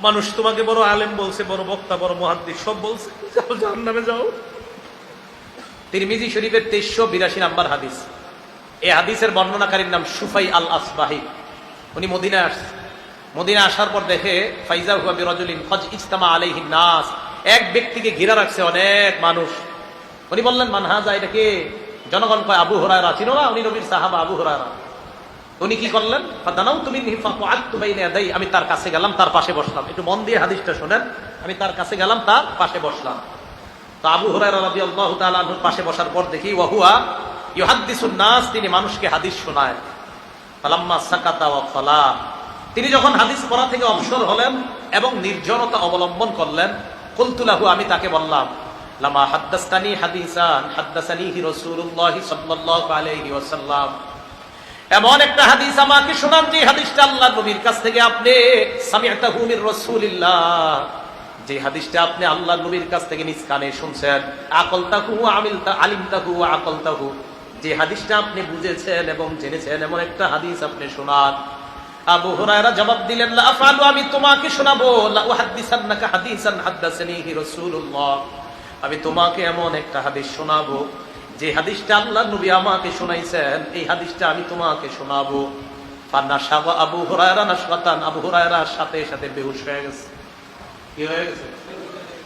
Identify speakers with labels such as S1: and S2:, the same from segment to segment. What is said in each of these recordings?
S1: মানুষ তোমাকে বড় আলেম বলছে, বড় বক্তা, বড় মহাদ্দিস, সব বলছে। যাও নামে যাও। তিরমিজি শরীফের তেইশশো বিরাশি নাম্বার হাদিস। এই হাদিসের বর্ণনাকারীর নাম সুফাই আল আসবাহি উনি মদিনায় আসছে। মদিনা আসার পর দেখে, ফাইজা হুয়াবি রজলিন ফজ ইজতামা আলাইহিন নাস। এক ব্যক্তিকে ঘিরা রাখছে অনেক মানুষ। উনি বললেন, মানহাজা, এটা কে? জনগণ কয়, আবু হরায়রা। চিনো না? উনি নবীর সাহাবা, আবু হরায়রা। উনি কি করলেন? দানাও তুমি আমি তার কাছে গেলাম, তার পাশে বসলাম। একটু মন দিয়ে হাদিসটা শোনেন। আমি তার কাছে গেলাম, তার পাশে বসলাম। তো আবু রাদিয়াল্লাহু পাশে বসার পর দেখি, ওয়াহুয়া ইউহাদ্দিসুন নাস, তিনি মানুষকে হাদিস শোনায়। সাকাতা তিনি যখন হাদিস পড়া থেকে অবসর হলেন এবং নির্জনতা অবলম্বন করলেন কুলতুলাহু আমি তাকে বললাম, লামা হাদ্দাস্তানি হাদিসান, হাদ্দাসানিহি রাসূলুল্লাহ সাল্লাল্লাহু আলাইহি ওয়াসাল্লাম। এমন একটা হাদিস আমাকে শোনান যে হাদিসটা আল্লাহ নবীর কাছ থেকে আপনি, সামিআতাহু মির রাসূলিল্লাহ। যে হাদিসটা আপনি আল্লাহ নবীর কাছ থেকে নিজ কানে শুনছেন, আকলতাহু আমিলতা, আলিমতাহু আকলতাহু। যে হাদিসটা আপনি বুঝেছেন এবং জেনেছেন, এমন একটা হাদিস আপনি শোনান। আবু হুরায়রা জবাব দিলেন, লা আফআলু, আমি তোমাকে শোনাবো। লা উহাদ্দিসান্নাকা হাদিসান হাদ্দাসানিহি রাসূলুল্লাহ। আমি তোমাকে এমন একটা হাদিস শোনাবো যে হাদিসটা আল্লাহ নবী আমাকে শোনাইছেন, এই হাদিসটা আমি তোমাকে শোনাবো। আবু হুরায়রা নাশরাতান আবু হুরায়রার সাথে সাথে বেহুশ হয়ে গেছে। কি হয়ে গেছে?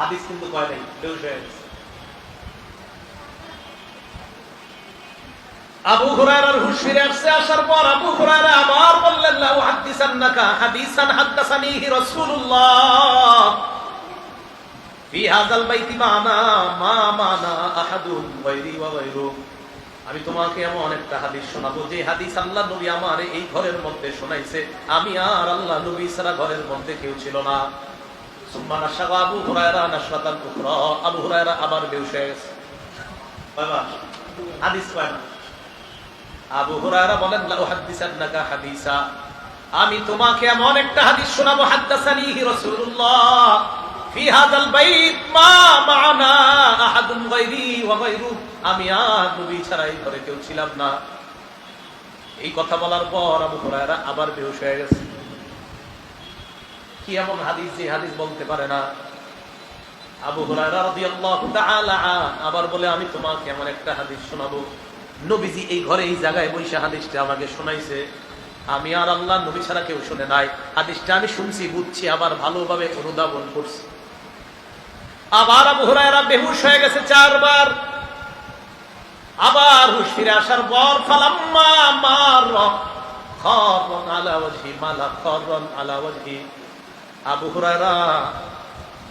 S1: হাদিস কিন্তু কয় নাই, বেহুশ হয়ে গেছে। আবু হুরায়রার হুশ ফিরে আসছে, আসার পর আবু হুরায়রা আবার বললেন লা উহাদ্দিসান্নাকা হাদিসান হাদ্দাসানিহি রাসূলুল্লাহ। আমি তোমাকে এমন একটা হাদিস শোনাবো, যে হাদিস আল্লাহ নবী আমার এই ঘরের মধ্যে শোনাইছে। আমি আর আল্লাহ নবী ছাড়া ঘরের মধ্যে কেউ ছিল না। আবু হুরায়রা হাদিস আবু হুরায়রা আমি তোমাকে এমন একটা হাদিস শোনাবো রাসূলুল্লাহ। হাযাল বাইত মা মা'না আহাদুন গায়রি ওয়া গায়রু। আমি আর নবী ঘরে কেউ ছিলাম না। এই কথা বলার পর আবু হুরায়রা আবার বেহুশ হয়ে গেছে। কি এমন হাদিস যে হাদিস বলতে পারে না? আবু হুরায়রা রাদিয়াল্লাহু তাআলা আবার বলে, আমি তোমাকে এমন একটা হাদিস শোনাবো। নবীজি এই ঘরে, এই জায়গায় বসে হাদিসটা আমাকে শোনাইছে। আমি আর আল্লাহ নবী ছাড়া কেউ শুনে নাই। হাদিসটা আমি শুনছি, বুঝছি, আবার ভালোভাবে অনুধাবন করছি। আবার আবু হুরায়রা বেহুশ হয়ে গেছে চারবার। আবার হুশ ফিরে আসার পর ফালাম্মা মার খরন আলা মালা খরন আলা ওয়াজহি। আবু হুরায়রা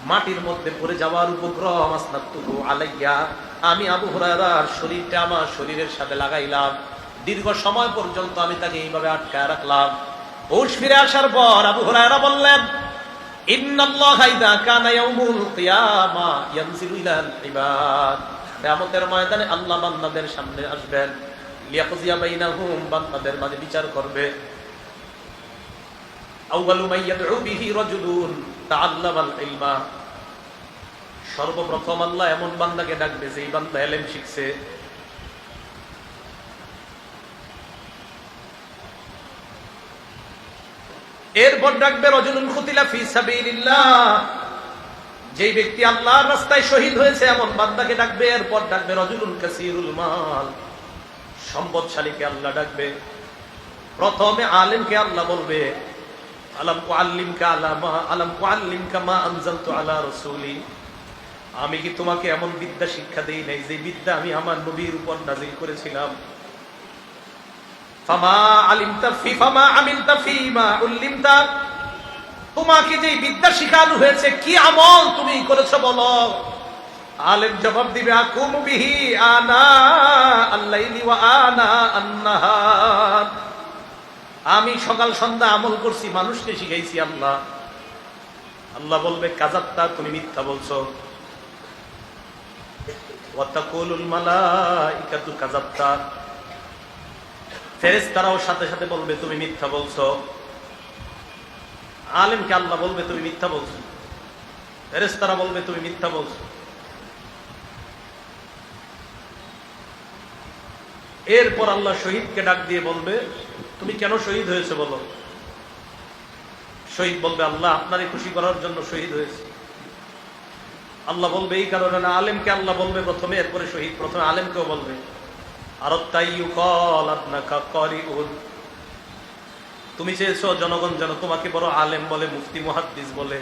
S1: মাটির মধ্যে পড়ে যাওয়ার উপক্রম আসনাতুহু আলাইয়া আমি আবু হুরায়রার শরীরটা আমার শরীরের সাথে লাগাইলাম। দীর্ঘ সময় পর্যন্ত আমি তাকে এইভাবে আটকায় রাখলাম। হুশ ফিরে আসার পর আবু হুরায়রা বললেন আল্লাহ বান্দাদের সামনে আসবেন। মাঝে বিচার করবে। সর্বপ্রথম আল্লাহ এমন বান্দাকে ডাকবে যে বান্দা এলেম শিখছে। এরপর ডাকবে, রজুলুন খুতিলা ফি সাবিলিল্লাহ। যেই ব্যক্তি আল্লাহর রাস্তায় শহীদ হয়েছে, এমন বান্দাকে ডাকবে, এরপর ডাকবে, রজুলুন কাসিরুল মাল। সম্পদশালীকে আল্লাহ ডাকবে। প্রথমে আলেমকে আল্লাহ বলবে, আলাম আমি কি তোমাকে এমন বিদ্যা শিক্ষা দেই নাই, যে বিদ্যা আমি আমার নবীর উপর নাজিল করেছিলাম? ফামা উল্লিমতা। তোমাকে যে বিদ্যা শিখানো হয়েছে, কি আমল তুমি করেছ বলো? আলেম জবাব দিবে আনা আনা আমি সকাল সন্ধ্যা আমল করছি, মানুষকে শিখাইছি আল্লাহ। আল্লাহ বলবে কাজাত্তা তুমি মিথ্যা বলছো। ওয়াতাকুলুল মালাইকাতু কাজাত্তা ফেরেশতারাও সাথে সাথে বলবে, তুমি মিথ্যা বলছো। আলেমকে আল্লাহ বলবে, তুমি মিথ্যা বলছো। ফেরেশতারা বলবে, তুমি মিথ্যা বলছো। এরপর আল্লাহ শহীদকে ডাক দিয়ে বলবে, তুমি কেন শহীদ হয়েছে বলো? শহীদ বলবে, আল্লাহ আপনারই খুশি করার জন্য শহীদ হয়েছে। আল্লাহ বলবে, এই কারণে আলেমকে আল্লাহ বলবে প্রথমে, এরপরে শহীদ। প্রথমে আলেমকেও বলবে। আর তুমি চেয়েছ জনগণ যেন তোমাকে বড় আলেম বলে মুফতি মুহাদ্দিস বলে।